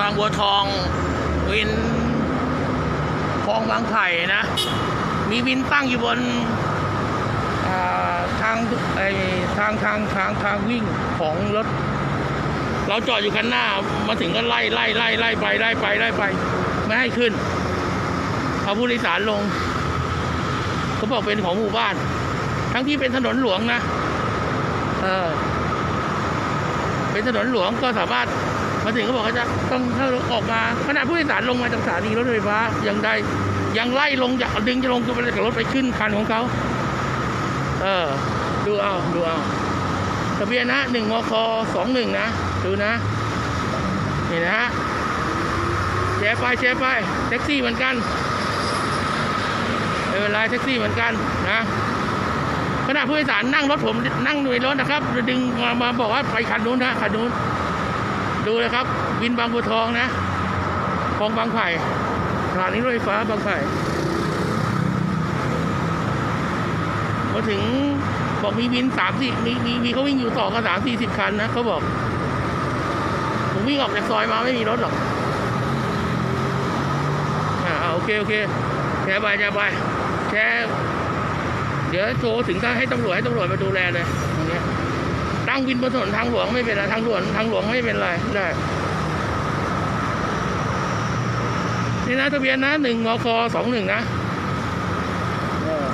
บางบัวทองวินคลองบางไผ่นะ มีวินตั้งอยู่บนทางไอทางทางทางทางวิ่งของรถ เราจอดอยู่คันหน้ามาถึงก็ไล่ไล่ไล่ไล่ไปไล่ไปไล่ไป ไม่ให้ขึ้นเอาผู้โดยสารลงเขาบอกเป็นของหมู่บ้าน ทั้งที่เป็นถนนหลวงนะ เออ เป็นถนนหลวงก็สามารถ มาถึงเขาบอกเขาจะต้องถ้าออกมาขณะผู้โดยสารลงมาจากสถานีรถไฟฟ้ายังได้ยังไล่ลงอยากดึงจะลงจากรถไปขึ้นคันของเขาเออดูเอาดูเอาทะเบียนนะหนึ่งมคสองหนึ่งนะดูนะนี่นะฮะแชร์ไปแชร์ไปแท็กซี่เหมือนกันไม่เป็นไรแท็กซี่เหมือนกันนะขณะผู้โดยสารนั่งรถผมนั่งอยู่ในรถนะครับดึงมามาบอกว่าไปคันนู้นนะคันนู้น ดูเลยครับ วินบางบัวทองนะคลองบางไผ่สถานีรถไฟฟ้าบางไผ่มาถึงบอกมีวินสามสี่มีมีมีเขาวิ่งอยู่ต่อกันสามสี่สิบคันนะเขาบอก ผมวิ่งออกจากซอยมาไม่มีรถหรอกอ่าโอเค โอเคแชร์ไปแชร์ไปแชร์เดี๋ยวโทรถึงก็ให้ตำรวจให้ตำรวจมาดูแลเลยอย่างเงี้ยางวินบนถนนทางหลวงไม่เป็นไรทางหลวงทางหลวงไม่เป็นไรได้นี่นะทะเบียนนะหนึ่งมคสองหนึ่งนะเออ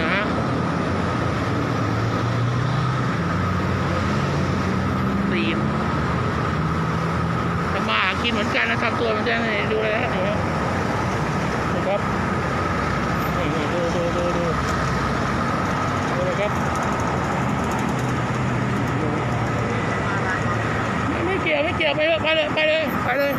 นะฮะตีน ทำมาหากิน เหมือนกันนะทำตัวมือนกันนี่ดูเลยนะนี่นะครับนี่ดูดูดูดูดูนะครับไม่เกี่ยวไม่เกี่ยวไปเลยไปเลยไปเลยไปเลย